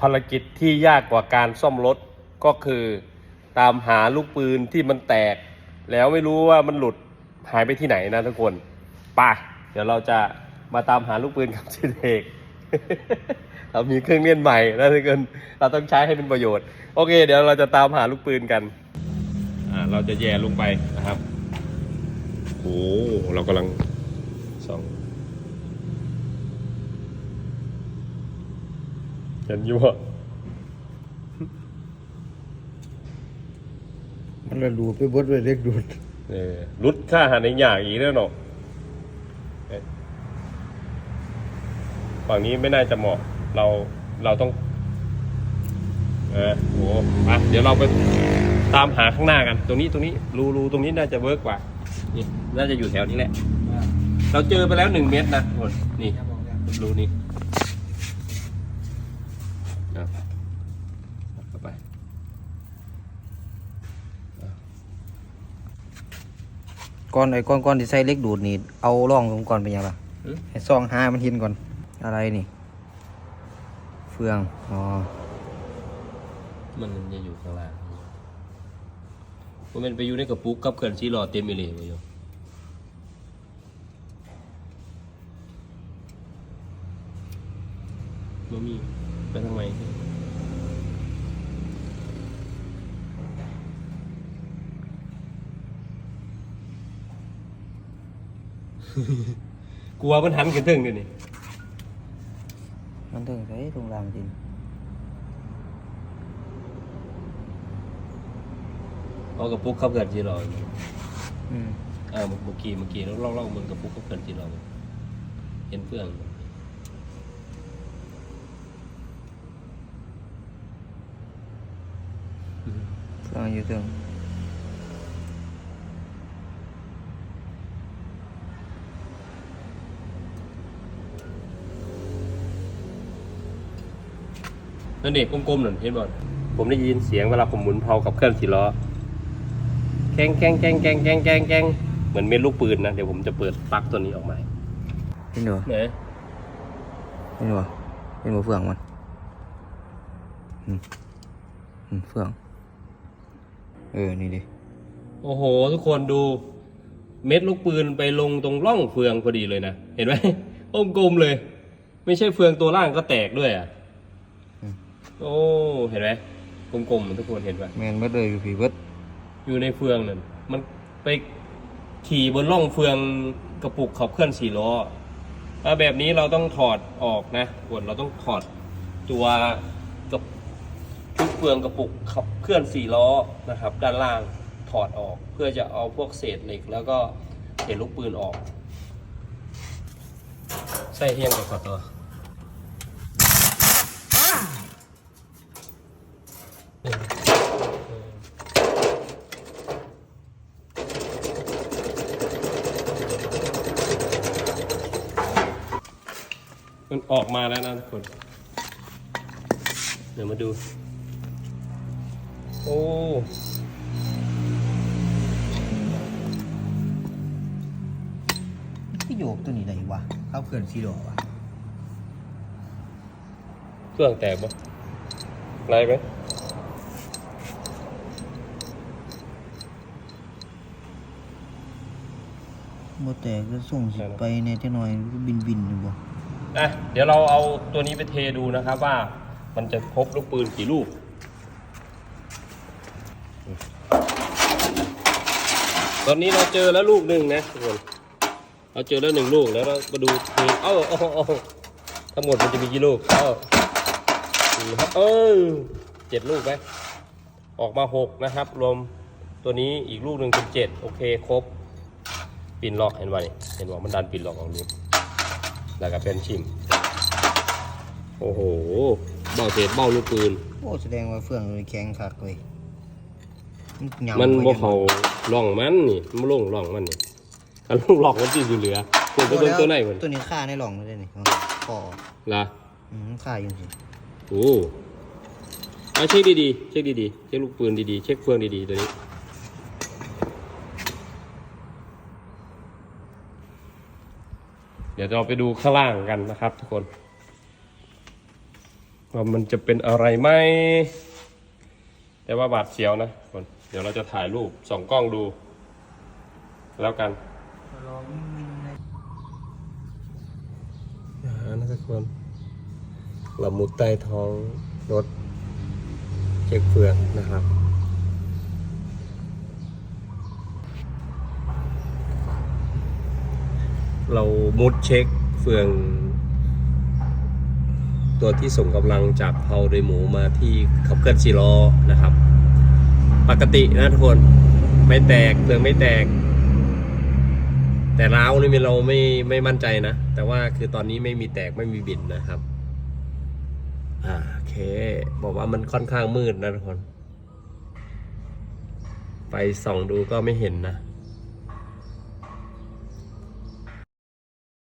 ภารกิจที่ยากกว่าการซ่อมรถก็คือ ตามหาลูกปืนที่มันแตก แล้วไม่รู้ว่ามันหลุดหายไปที่ไหนนะทุกคนไป่ะเดี๋ยวเราจะมาตามหาลูกปืนกับชิเอกเรามีเครื่องเล่นใหม่นะทุกคนเราต้องใช้ให้เป็นประโยชน์ โอเค เดี๋ยวเราจะตามหาลูกปืนกันอ่าเราจะแย่ลงไปนะครับโอ้เรากำลังส่อง เห็นอยู่อะมันละดูดไปเบดไปเล็กดูดเออรุดค่าอาหารในอย่างอีกแล้วเนาะเอ๊ะฝั่งนี้ไม่น่าจะเหมาะ เราเราต้อง เออโหอะเดี๋ยวเราไปตามหาข้างหน้ากัน ตรงนี้ตรงนี้รูรูตรงนี้น่าจะเวิร์กกว่านี่น่าจะอยู่แถวนี้แหละ เราเจอไปแล้วหนึ่งเมตรนะทุกคนนี่รูนี้ อะเข้าไปก่อนไอ้ก้อนก้อนที่ใส่เล็กดูดนี่เอาร่องลงก่อนเป็นยังไงอืมให้ซองหามันหินก่อนอะไรนี่ เฟืองอ๋อมันจะอยู่ข้างล่างมันไปอยู่ในกระปุกกับเขื่อนซีหลอดเต็มไปเลยไปอยู่มันมี ไปทางไหนกลัวมันหันกันถึงเลยนี่มันถึงใส่ตรงรางจริงเอากระปุกขับเขื่อนซีหลอดอืมเออเมื่อกี้เมื่อกี้แล้วลองลองมึงกระปุกขับเขื่อนซีหลอดเห็นเฟื่อง เฟืองอยู่ถึงนั่นเด็กกลมๆนั่นเห็นบ่ผมได้ยินเสียงเวลาผมหมุนเพลากับเครื่องสี่ล้อแกงแกงแกงแกงแกงแกงแกงเหมือนเม็ดลูกปืนนะ เดี๋ยวผมจะเปิดปลั๊กตัวนี้ออกมาเห็นดูเนี่ยเห็นดูเห็นดูเฟืองมันอืมอืมเฟือง เออ นี่ดิ โอ้โห ทุกคนดู เม็ดลูกปืนไปลงตรงร่องเฟืองพอดีเลยนะ เห็นไหมอมกลมเลย ไม่ใช่เฟืองตัวล่างก็แตกด้วยอะอืมโอ้ เห็นไหมกลมๆทุกคนเห็นปะแมนเบิดเลยอยู่ผีเบิดอยู่ในเฟืองนั่นมันไปขี่บนร่องเฟืองกระปุกขับเคลื่อนสี่ล้อถ้าแบบนี้เราต้องถอดออกนะทุกคนเราต้องถอดตัวกับชุด เฟืองกระปุกขับเคลื่อนสี่ล้อนะครับ ด้านล่างถอดออกเพื่อจะเอาพวกเศษเหล็ก แล้วก็เศษลูกปืนออก ใส่เฮียงกับขอตัวมันออกมาแล้วนะทุกคน เดี๋ยวมาดู โอ้ที่โยกตัวนี้ไหนวะ เข้าเขื่อนซีโร่วะเครื่องแตกปะไรไหมบ่แต่ก็ส่งสิไปในที่หน่อยก็บินบินอยู่บ่อะเดี๋ยวเราเอาตัวนี้ไปเทดูนะครับว่ามันจะครบลูกปืนกี่ลูก ตอนนี้เราเจอแล้วลูกหนึ่งนะทุกคนเราเจอแล้วหนึ่งลูกแล้วเรามาดูเทเอ้าทั้งหมดมันจะมีกี่ลูกเอ้าสี่ครับเออเจ็ดลูกไหมออกมาหกนะครับ รวมตัวนี้อีกลูกหนึ่งเป็นเจ็ดโอเคครบปินล็อกเห็นไหมเห็นว่ามันดันปินล็อกออกลูกแล้วก็เป็นชิม โอ้โหเบ้าเศษเบ้าลูกปืนโอ้แสดงว่าเฟื่องมันแข็งคักเว้ย มันไว้บ่จังเขาล่องมันนี่มันบ่ลงล่องมันนี่อันลงล่องมันสิอยู่เหลือตัวไปเบิ่งตัวไหนมันตัวนี้ค่าในหล่องเลยนี่คอล่ะอืมค่าอยู่สิโอ้เอาเช็คดีๆเช็คดีๆเช็คลูกปืนดีๆเช็คเฟืองดีๆตัวนี้เดี๋ยวเราไปดูข้างล่างกันนะครับ ทุกคนว่ามันจะเป็นอะไรไหมแต่ว่าบาดเสียวนะทุกคน เดี๋ยวเราจะถ่ายรูปส่องกล้องดู แล้วกันอย่านะทุกคนเรามุดใต้ท้องรถเช็คเฟืองนะครับ เรามุดเช็คเฟือง ตัวที่ส่งกำลังจากเพาโดยหมูมาที่ขับเคลื่อนสี่ล้อนะครับ กตินะทุกคน ไม่แตกเฟืองไม่แตก แต่ร้าวนี่เราไม่ไม่มั่นใจนะ แต่ว่าคือตอนนี้ไม่มีแตกไม่มีบิดนะครับอ่าโอเค บอกว่ามันค่อนข้างมืดนะทุกคน ไปส่องดูก็ไม่เห็นนะ